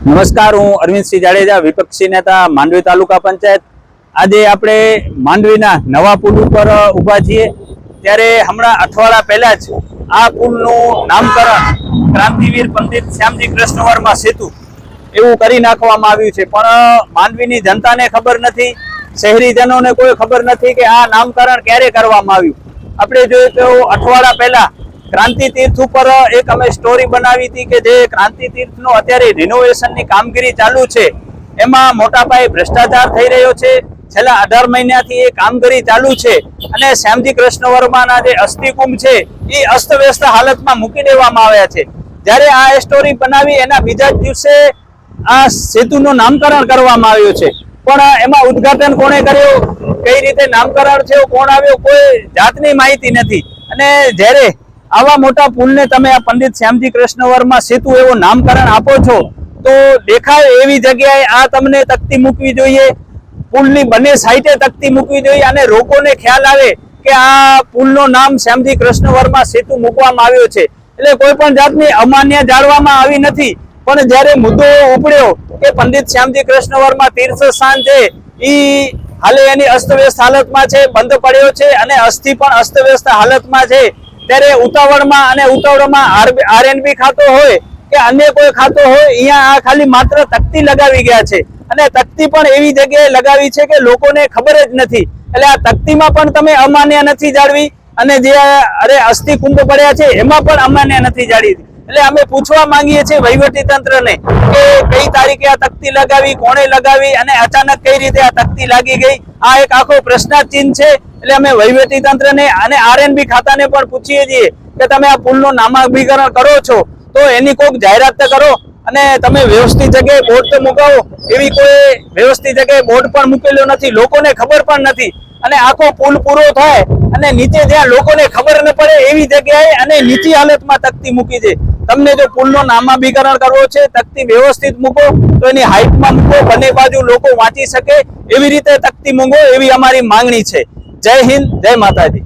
નમસ્કાર, હું અરવિંદસિંહ જાડેજા, વિપક્ષી નેતા, માંડવી તાલુકા પંચાયત. આજે આપણે માંડવીના નવા પુલ ઉપર ઊભા છીએ. ત્યારે હમણાં અઠવાડિયા પહેલા જ આ પુલનું નામકરણ ક્રાંતિવીર પંડિત શ્યામજી કૃષ્ણ વર્મા સેતુ એવું કરી નાખવામાં આવ્યું છે. પણ માંડવીની જનતાને ખબર નથી, શહેરીજનોને કોઈ ખબર નથી કે આ નામકરણ ક્યારે કરવામાં આવ્યું. આપણે જોઈએ તો અઠવાડિયા પહેલા ક્રાંતિ તીર્થ ઉપર એક અમે સ્ટોરી બનાવી હતી કે જે ક્રાંતિ તીર્થનું અત્યારે રિનોવેશનની કામગીરી ચાલુ છે. એમાં મોટા પાયે ભ્રષ્ટાચાર થઈ રહ્યો છે. છેલ્લા અઢાર મહિનાથી એ કામગીરી ચાલુ છે. અને શ્યામજી કૃષ્ણ વર્માના જે અસ્થિકુંભ છે, એ અસ્તવ્યસ્ત હાલતમાં મૂકી દેવામાં આવ્યા છે. જ્યારે આ સ્ટોરી બનાવી, એના બીજા જ દિવસે આ સેતુનું નામકરણ કરવામાં આવ્યું છે. પણ એમાં ઉદ્ઘાટન કોણે કર્યું? કઈ રીતે નામકરણ છે કોણ આવ્યો, કોઈ જાતની માહિતી નથી. અને જ્યારે આવા મોટા પુલને તમે આ પંડિત શ્યામજી કૃષ્ણ વર્મા સેતુ એવું નામકરણ આપો છો, તો દેખાય એવી જગ્યાએ આ તમને તકતી મૂકવી જોઈએ. પુલની બંને સાઈડે તકતી મૂકવી જોઈએ અને લોકોને ખ્યાલ આવે કે આ પુલનું નામ શ્યામજી કૃષ્ણ વર્મા સેતુ મૂકવામાં આવ્યો છે. એટલે કોઈ પણ જાતની અમાન્ય જાળવામાં આવી નથી. પણ જ્યારે મુદ્દો ઉપડ્યો કે પંડિત શ્યામજી કૃષ્ણ વર્મા તીર્થ સ્થાન છે, ઈ હાલે એની અસ્તવ્યસ્ત હાલતમાં છે, બંધ પડ્યો છે અને અસ્થિ પણ અસ્તવ્યસ્ત હાલતમાં છે. ત્યારે ઉતાવળમાં અને ઉતાવળમાં આરએનબી ખાતો હોય કે અન્ય કોઈ ખાતો હોય, અહીંયા આ ખાલી માત્ર તકતી લગાવી ગયા છે. અને તકતી પણ એવી જગ્યાએ લગાવી છે કે લોકોને ખબર જ નથી. એટલે આ તકતીમાં પણ તમે અમાન્ય નથી જાળવી અને જે, અરે, અસ્થિ કુંભ પડ્યા છે, એમાં પણ અમાન્ય નથી જાળવી એટલે અમે પૂછવા માંગીએ છીએ વહીવટી તંત્રને કે કઈ તારીખે આ તકતી લગાવી, કોણે લગાવી અને અચાનક કઈ રીતે આ તકતી લાગી ગઈ? આ એક આખો પ્રશ્નાર્થ છે. એટલે અમે વહીવટી તંત્રને અને આરએનબી ખાતાને પણ પૂછીએ છીએ કે તમે આ પુલનું નામાભીકરણ કરો છો, તો એની કોઈક જાહેરાત તો કરો અને તમે વ્યવસ્થિત જગ્યાએ બોર્ડ તો મુકાવો. એવી કોઈ વ્યવસ્થિત જગ્યાએ બોર્ડ પણ મૂકેલો નથી, લોકોને ખબર પણ નથી. અને આખો પુલ પૂરો થાય અને નીચે જ્યાં લોકોને ખબર ન પડે એવી જગ્યાએ અને નીચી હાલતમાં તકતી મૂકી છે તમને જો પુલનો નામાભીકરણ કરવો છે, તકતી વ્યવસ્થિત મૂકો, તો એની હાઇટમાં મૂકો, બંને બાજુ લોકો વાંચી શકે, એવી રીતે તકતી મૂકો, એવી અમારી માંગણી છે. જય હિન્દ જય માતાજી.